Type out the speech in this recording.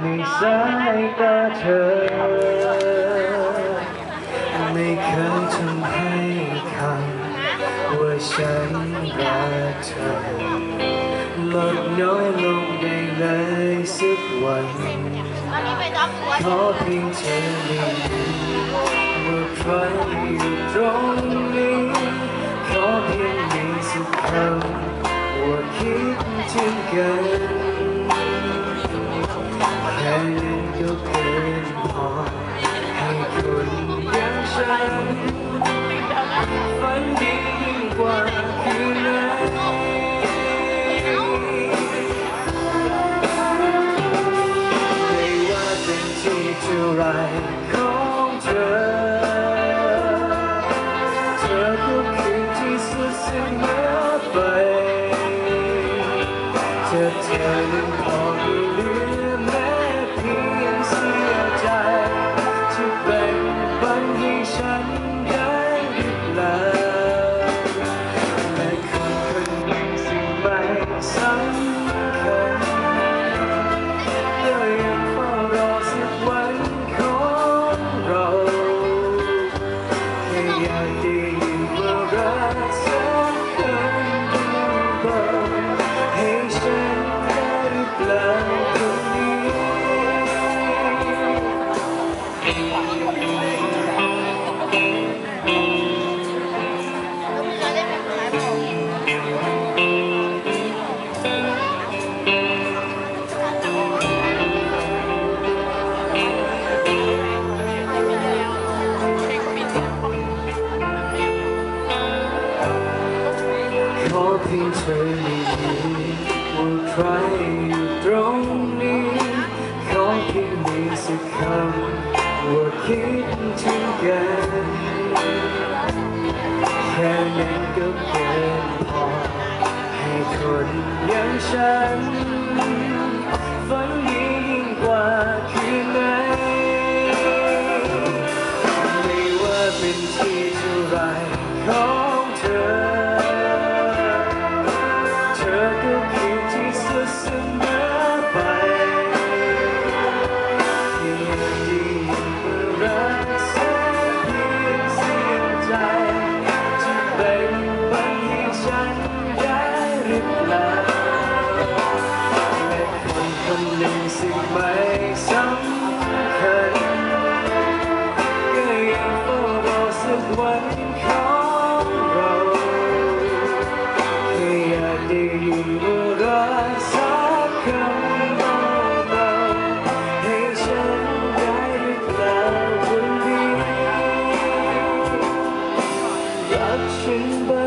ในสายตาเธอ ไม่เคยทำให้คำว่าฉันรักเธอลดน้อยลงได้เลยสักวันขอเพียงเธอได้ยินว่าใครอยู่ตรงนี้ขอเพียงมีสักคำว่าคิดถึงกัน นั้นก็เกินพอให้คนอย่างฉันฝันดียิ่งกว่าคืนไหนไม่ว่าเป็นที่เท่าไรของเธอ เธอก็คือที่สุดเสมอไปเธอเธอนั้นพอไม่เหลือแม้ ฉันได้หรือเปล่าและคนคนหนึ่งสิ่งไม่สำคัญก็ยังเฝ้ารอสักวันของเราแค่อยากได้ยินว่ารัก เป็นคนร้ายผมขอเพียงเธอได้ยินว่าใครอยู่ตรงนี้ ขอเพียงมีสักคำว่าคิดถึงกัน ค่นั้นก็เพียงพอ ให้คนอย่างฉัน ฝันดียิ่งกว่าคืนไหน ไม่ว่าเป็นที่เท่าไรขอ รักฉันบ้